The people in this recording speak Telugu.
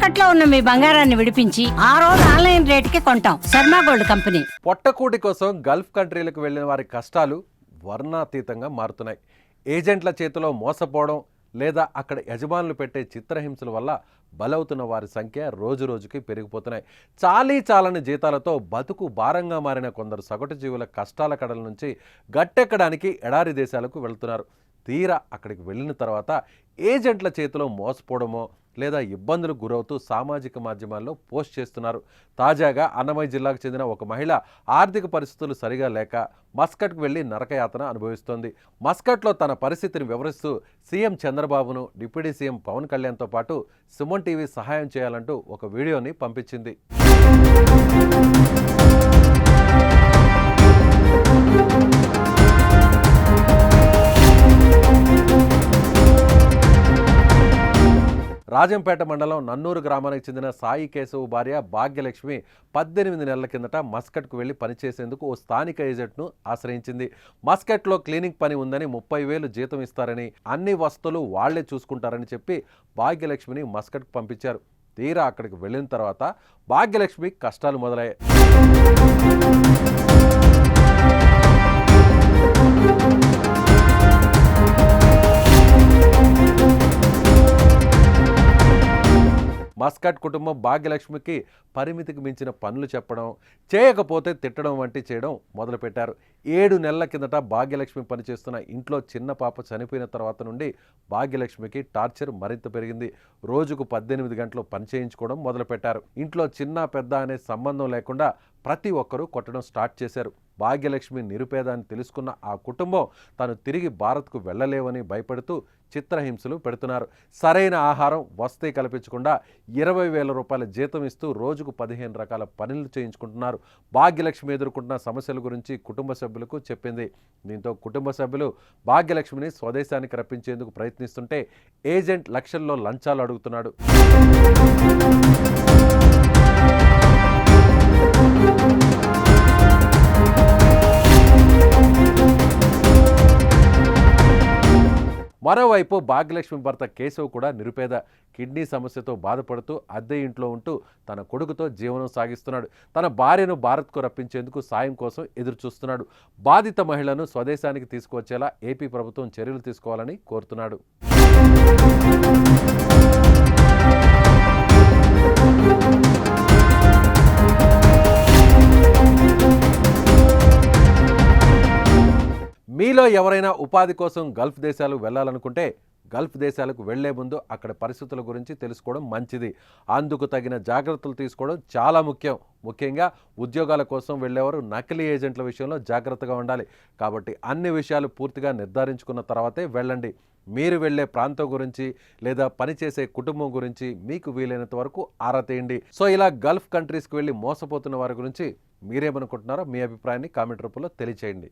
తాకట్లో ఉన్న మీ బంగారాన్ని విడిపించి ఆ రోజు ఆన్లైన్ రేటుకి కొంటాం. Sharma gold company. పొట్టకూటి కోసం గల్ఫ్ కంట్రీలకు వెళ్ళిన వారి కష్టాలు వర్ణాతీతంగా మారుతున్నాయి. ఏజెంట్ల చేతిలో మోసపోవడం లేదా అక్కడ యజమానులు పెట్టే చిత్రహింసల వల్ల బలవుతున్న వారి సంఖ్య రోజు రోజుకి పెరిగిపోతున్నాయి. చాలీ చాలని జీతాలతో బతుకు భారంగా మారిన కొందరు సగటు జీవుల కష్టాల కడల నుంచి గట్టెక్కడానికి ఎడారి దేశాలకు వెళ్తున్నారు. తీరా అక్కడికి వెళ్ళిన తర్వాత ఏజెంట్ల చేతిలో మోసపోవడమో లేదా ఇబ్బందులు గురవుతూ సామాజిక మాధ్యమాల్లో పోస్ట్ చేస్తున్నారు. తాజాగా అన్నమయ్య జిల్లాకు చెందిన ఒక మహిళ ఆర్థిక పరిస్థితులు సరిగా లేక మస్కట్కు వెళ్ళి నరకయాతన అనుభవిస్తోంది. మస్కట్లో తన పరిస్థితిని వివరిస్తూ సీఎం చంద్రబాబును డిప్యూటీ సీఎం పవన్ కళ్యాణ్తో పాటు సుమన్ టీవీ సహాయం చేయాలంటూ ఒక వీడియోని పంపించింది. రాజంపేట మండలం నన్నూరు గ్రామానికి చెందిన సాయి కేశవ్ భార్య భాగ్యలక్ష్మి పద్దెనిమిది నెలల కిందట మస్కట్కు వెళ్ళి పనిచేసేందుకు ఓ స్థానిక ఏజెంట్ను ఆశ్రయించింది. మస్కట్లో క్లీనింగ్ పని ఉందని ముప్పై వేలు జీతం ఇస్తారని అన్ని వస్తువులు వాళ్ళే చూసుకుంటారని చెప్పి భాగ్యలక్ష్మిని మస్కట్కు పంపించారు. తీరా అక్కడికి వెళ్ళిన తర్వాత భాగ్యలక్ష్మి కష్టాలు మొదలయ్యాయి. మస్కట్ కుటుంబం భాగ్యలక్ష్మికి పరిమితికి మించిన పనులు చెప్పడం చేయకపోతే తిట్టడం వంటి చేయడం మొదలుపెట్టారు. ఏడు నెలల కిందట భాగ్యలక్ష్మి పనిచేస్తున్న ఇంట్లో చిన్న పాప చనిపోయిన తర్వాత నుండి భాగ్యలక్ష్మికి టార్చర్ మరింత పెరిగింది. రోజుకు పద్దెనిమిది గంటలు పని చేయించుకోవడం మొదలుపెట్టారు. ఇంట్లో చిన్న పెద్ద అనే సంబంధం లేకుండా ప్రతి ఒక్కరూ కొట్టడం స్టార్ట్ చేశారు. భాగ్యలక్ష్మి నిరుపేద అని తెలుసుకున్న ఆ కుటుంబం తాను తిరిగి భారత్కు వెళ్ళలేవని భయపడుతూ చిత్రహింసలు పెడుతున్నారు. సరైన ఆహారం వస్తే కల్పించకుండా ఇరవై వేల రూపాయల జీతం ఇస్తూ రోజుకు పదిహేను రకాల పనులు చేయించుకుంటున్నారు. భాగ్యలక్ష్మి ఎదుర్కొంటున్న సమస్యల గురించి కుటుంబ సభ్యులకు చెప్పింది. దీంతో కుటుంబ సభ్యులు భాగ్యలక్ష్మిని స్వదేశానికి రప్పించేందుకు ప్రయత్నిస్తుంటే ఏజెంట్ లక్షల్లో లంచాలు అడుగుతున్నాడు. మరోవైపు భాగ్యలక్ష్మి భర్త కేశవ్ కూడా నిరుపేద కిడ్నీ సమస్యతో బాధపడుతూ అద్దె ఇంట్లో ఉంటూ తన కొడుకుతో జీవనం సాగిస్తున్నాడు. తన భార్యను భారత్కు రప్పించేందుకు సాయం కోసం ఎదురు చూస్తున్నాడు బాధిత మహిళను స్వదేశానికి తీసుకువచ్చేలా ఏపీ ప్రభుత్వం చర్యలు తీసుకోవాలని కోరుతున్నాడు. మీలో ఎవరైనా ఉపాధి కోసం గల్ఫ్ దేశాలు వెళ్ళాలనుకుంటే గల్ఫ్ దేశాలకు వెళ్ళే ముందు అక్కడ పరిస్థితుల గురించి తెలుసుకోవడం మంచిది. అందుకు తగిన జాగ్రత్తలు తీసుకోవడం చాలా ముఖ్యం. ముఖ్యంగా ఉద్యోగాల కోసం వెళ్ళేవారు నకిలీ ఏజెంట్ల విషయంలో జాగ్రత్తగా ఉండాలి. కాబట్టి అన్ని విషయాలు పూర్తిగా నిర్ధారించుకున్న తర్వాతే వెళ్ళండి. మీరు వెళ్ళే ప్రాంతం గురించి లేదా పనిచేసే కుటుంబం గురించి మీకు వీలైనంత వరకు ఆరా తీయండి. సో ఇలా గల్ఫ్ కంట్రీస్కి వెళ్ళి మోసపోతున్న వారి గురించి మీరేమనుకుంటున్నారో మీ అభిప్రాయాన్ని కామెంట్ రూపంలో తెలియచేయండి.